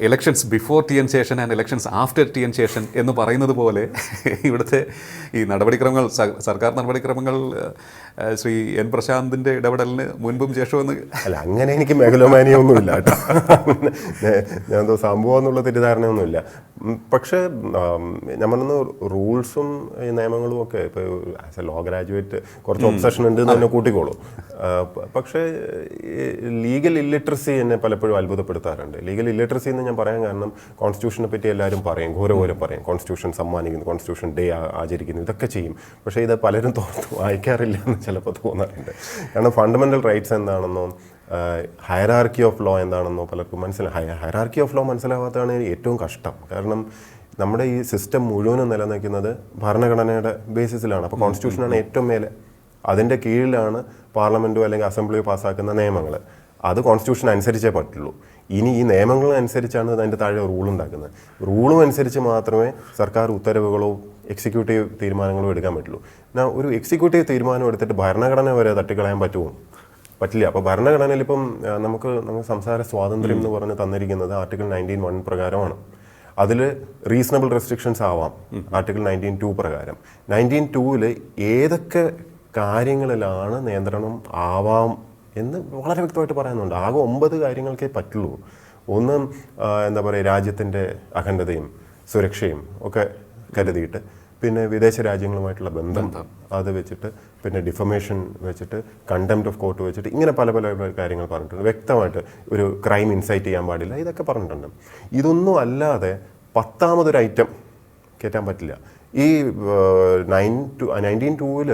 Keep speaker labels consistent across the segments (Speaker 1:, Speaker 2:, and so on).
Speaker 1: Elections before T N Seshan and elections after T N Seshan എന്ന് പറയുന്നത് പോലെ ഇവിടുത്തെ ഈ നടപടിക്രമങ്ങൾ സർക്കാർ നടപടിക്രമങ്ങൾ ശ്രീ എൻ പ്രശാന്തിന്റെ ഇടപെടലിന് മുൻപും ശേഷമെന്ന്
Speaker 2: അല്ല അങ്ങനെ എനിക്ക് മേഖലോമാനിയൊന്നുമില്ല കേട്ടോ. ഞാൻ- എന്തോ സംഭവം എന്നുള്ള തെറ്റിദ്ധാരണയൊന്നുമില്ല. പക്ഷേ ഞാൻ റൂൾസും നിയമങ്ങളും ഒക്കെ ഇപ്പോൾ ആസ് എ ലോ ഗ്രാജുവേറ്റ് കുറച്ച് ഒബ്സഷൻ ഉണ്ട് എന്ന് തന്നെ കൂട്ടിക്കോളൂ. പക്ഷേ ലീഗൽ ഇല്ലിറ്ററസി എന്നെ പലപ്പോഴും അത്ഭുതപ്പെടുത്താറുണ്ട്. ലീഗൽ ഇല്ലിറ്ററസി എന്ന് ഞാൻ പറയാൻ കാരണം കോൺസ്റ്റിറ്റ്യൂഷനെ പറ്റി എല്ലാവരും പറയും ഘോരഘോരം പറയും. കോൺസ്റ്റിറ്റ്യൂഷൻ സമ്മാനിക്കുന്നു കോൺസ്റ്റിറ്റ്യൂഷൻ ഡേ ആചരിക്കുന്നു ഇതൊക്കെ ചെയ്യും. പക്ഷേ ഇത് പലരും തോർത്ത് വായിക്കാറില്ല എന്ന് ചിലപ്പോൾ തോന്നാറുണ്ട്. കാരണം ഫണ്ടമെന്റൽ റൈറ്റ്സ് എന്താണെന്നോ ഹയറാർക്കി ഓഫ് ലോ എന്താണെന്നോ പലർക്കും മനസ്സിലായി ഹയറാർക്കി ഓഫ് ലോ മനസ്സിലാവാത്തതാണ് ഏറ്റവും കഷ്ടം. കാരണം നമ്മുടെ ഈ സിസ്റ്റം മുഴുവനും നിലനിൽക്കുന്നത് ഭരണഘടനയുടെ ബേസിസിലാണ് അപ്പോൾ കോൺസ്റ്റിറ്റ്യൂഷനാണ് ഏറ്റവും മേലെ. അതിന്റെ കീഴിലാണ് പാർലമെന്റോ അല്ലെങ്കിൽ അസംബ്ലിയോ പാസ്സാക്കുന്ന നിയമങ്ങൾ. അത് കോൺസ്റ്റിറ്റ്യൂഷൻ അനുസരിച്ചേ പറ്റുള്ളൂ. ഇനി ഈ നിയമങ്ങൾ അനുസരിച്ചാണ് അതിന്റെ താഴെ റൂൾ ഉണ്ടാക്കുന്നത്. റൂളും അനുസരിച്ച് മാത്രമേ സർക്കാർ ഉത്തരവുകളോ എക്സിക്യൂട്ടീവ് തീരുമാനങ്ങളും എടുക്കാൻ പറ്റുള്ളൂ. എന്നാൽ ഒരു എക്സിക്യൂട്ടീവ് തീരുമാനം എടുത്തിട്ട് ഭരണഘടന വരെ തട്ടിക്കളയാൻ പറ്റുമോ? പറ്റില്ല. അപ്പോൾ ഭരണഘടനയിൽ ഇപ്പം നമുക്ക് നമുക്ക് സംസാര സ്വാതന്ത്ര്യം എന്ന് പറഞ്ഞ് തന്നിരിക്കുന്നത് ആർട്ടിക്കിൾ നയന്റീൻ വൺ പ്രകാരമാണ്. അതിൽ റീസണബിൾ റെസ്ട്രിക്ഷൻസ് ആവാം. ആർട്ടിക്കിൾ നയന്റീൻ ടു പ്രകാരം. നയന്റീൻ ടൂവിൽ ഏതൊക്കെ കാര്യങ്ങളിലാണ് നിയന്ത്രണം ആവാം എന്ന് വളരെ വ്യക്തമായിട്ട് പറയുന്നുണ്ട് ആകെ ഒമ്പത് കാര്യങ്ങൾക്കേ പറ്റുള്ളൂ. ഒന്ന് എന്താ പറയുക രാജ്യത്തിന്റെ അഖണ്ഡതയും സുരക്ഷയും ഒക്കെ കരുതിയിട്ട്. പിന്നെ വിദേശ രാജ്യങ്ങളുമായിട്ടുള്ള ബന്ധം അത് വെച്ചിട്ട് പിന്നെ ഡിഫമേഷൻ വെച്ചിട്ട് കണ്ടംപ്റ്റ് ഓഫ് കോർട്ട് വെച്ചിട്ട് ഇങ്ങനെ പല പല കാര്യങ്ങൾ പറഞ്ഞിട്ടുണ്ട്. വ്യക്തമായിട്ട് ഒരു ക്രൈം ഇൻസൈറ്റ് ചെയ്യാൻ പാടില്ല ഇതൊക്കെ പറഞ്ഞിട്ടുണ്ട്. ഇതൊന്നും അല്ലാതെ പത്താമതൊരു ഐറ്റം കയറ്റാൻ പറ്റില്ല. ഈ നയൻ ടു നയന്റീൻ ടൂവിൽ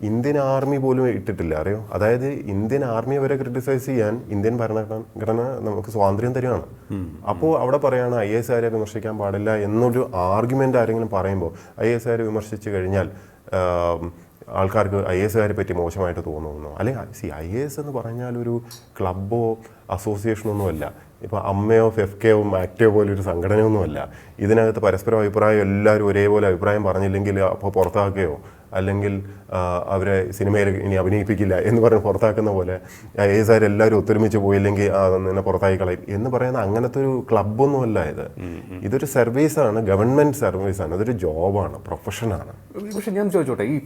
Speaker 2: ഇന്ത്യൻ ആർമി പോലും ഇട്ടിട്ടില്ല അറിയോ? അതായത് ഇന്ത്യൻ ആർമി വരെ ക്രിട്ടിസൈസ് ചെയ്യാൻ ഇന്ത്യൻ ഭരണഘടന നമുക്ക് സ്വാതന്ത്ര്യം തരികയാണ് അപ്പോൾ അവിടെ പറയാണ് ഐ എസ് ആരെ വിമർശിക്കാൻ പാടില്ല എന്നൊരു ആർഗ്യുമെന്റ് ആരെങ്കിലും പറയുമ്പോൾ ഐ എസ് ആരെ വിമർശിച്ചു കഴിഞ്ഞാൽ ആൾക്കാർക്ക് ഐ എസ് കാരെ പറ്റി മോശമായിട്ട് തോന്നുന്നു? അല്ലെങ്കിൽ സി ഐ എസ് എന്ന് പറഞ്ഞാൽ ഒരു ക്ലബോ അസോസിയേഷനോ ഒന്നുമല്ല ഇപ്പോൾ അമ്മയോ ഫെഫ്കയോ ആക്റ്റോ പോലെ ഒരു സംഘടനയൊന്നുമല്ല ഇതിനകത്ത് പരസ്പരം അഭിപ്രായം എല്ലാവരും ഒരേപോലെ അഭിപ്രായം പറഞ്ഞില്ലെങ്കിൽ അപ്പോൾ പുറത്താക്കുകയോ അല്ലെങ്കിൽ അവരെ സിനിമയിൽ ഇനി അഭിനയിപ്പിക്കില്ല എന്ന് പറഞ്ഞ് പുറത്താക്കുന്ന പോലെ ഐ സാർ എല്ലാവരും ഒത്തൊരുമിച്ച് പോയില്ലെങ്കിൽ നിന്നെ പുറത്താക്കി കളയും എന്ന് പറയുന്ന അങ്ങനത്തെ ഒരു ക്ലബ്ബൊന്നുമല്ല ഇത്. ഇതൊരു സർവീസാണ് ഗവൺമെന്റ് സർവീസാണ്. ഇതൊരു ജോബാണ് പ്രൊഫഷനാണ്.
Speaker 1: പക്ഷെ ഞാൻ ചോദിച്ചോട്ടെ ഈ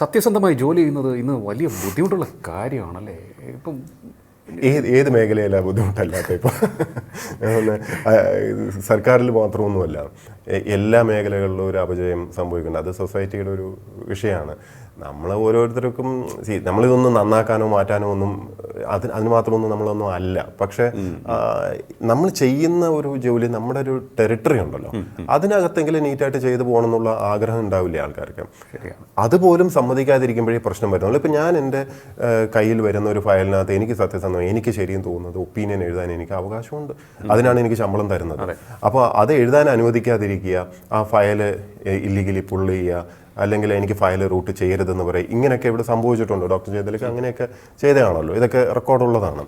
Speaker 1: സത്യസന്ധമായി ജോലി ചെയ്യുന്നത് ഇന്ന് വലിയ ബുദ്ധിമുട്ടുള്ള കാര്യമാണല്ലേ? ഇപ്പം
Speaker 2: ഏത് ഏത് മേഖലയിലാണ് ബുദ്ധിമുട്ടല്ലാത്ത ഇപ്പോൾ സർക്കാരിൽ മാത്രമൊന്നുമല്ല. എല്ലാ മേഖലകളിലും ഒരു അപജയം സംഭവിക്കുന്നുണ്ട്. അത് സൊസൈറ്റിയുടെ ഒരു വിഷയമാണ്. നമ്മൾ ഓരോരുത്തർക്കും സി നമ്മളിതൊന്നും നന്നാക്കാനോ മാറ്റാനോ ഒന്നും അതിന് അതിന് മാത്രമൊന്നും നമ്മളൊന്നും അല്ല. പക്ഷേ നമ്മൾ ചെയ്യുന്ന ഒരു ജോലി നമ്മുടെ ഒരു ടെറിട്ടറി ഉണ്ടല്ലോ. അതിനകത്തെങ്കിലും നീറ്റായിട്ട് ചെയ്തു പോകണം എന്നുള്ള ആഗ്രഹം ഉണ്ടാവില്ല ആൾക്കാർക്ക്? അതുപോലും സമ്മതിക്കാതിരിക്കുമ്പോഴേ പ്രശ്നം വരുന്നുള്ളൂ. ഇപ്പം ഞാൻ എന്റെ കയ്യിൽ വരുന്ന ഒരു ഫയലിനകത്ത് എനിക്ക് സത്യസന്ധം എനിക്ക് ശരിയും തോന്നുന്നത് ഒപ്പീനിയൻ എഴുതാൻ എനിക്ക് അവകാശമുണ്ട്. അതിനാണ് എനിക്ക് ശമ്പളം തരുന്നത്. അപ്പോൾ അത് എഴുതാൻ അനുവദിക്കാതിരിക്കുക ആ ഫയൽ ഇല്ലീഗലി പുള്ള് ചെയ്യുക അല്ലെങ്കിൽ എനിക്ക് ഫയൽ റൂട്ട് ചെയ്യരുതെന്ന് പറയും. ഇങ്ങനെയൊക്കെ ഇവിടെ സംഭവിച്ചിട്ടുണ്ട്. ഡോക്ടർ ചെയ്തതിലേക്ക് അങ്ങനെയൊക്കെ ചെയ്തതാണല്ലോ. ഇതൊക്കെ റെക്കോർഡുള്ളതാണ്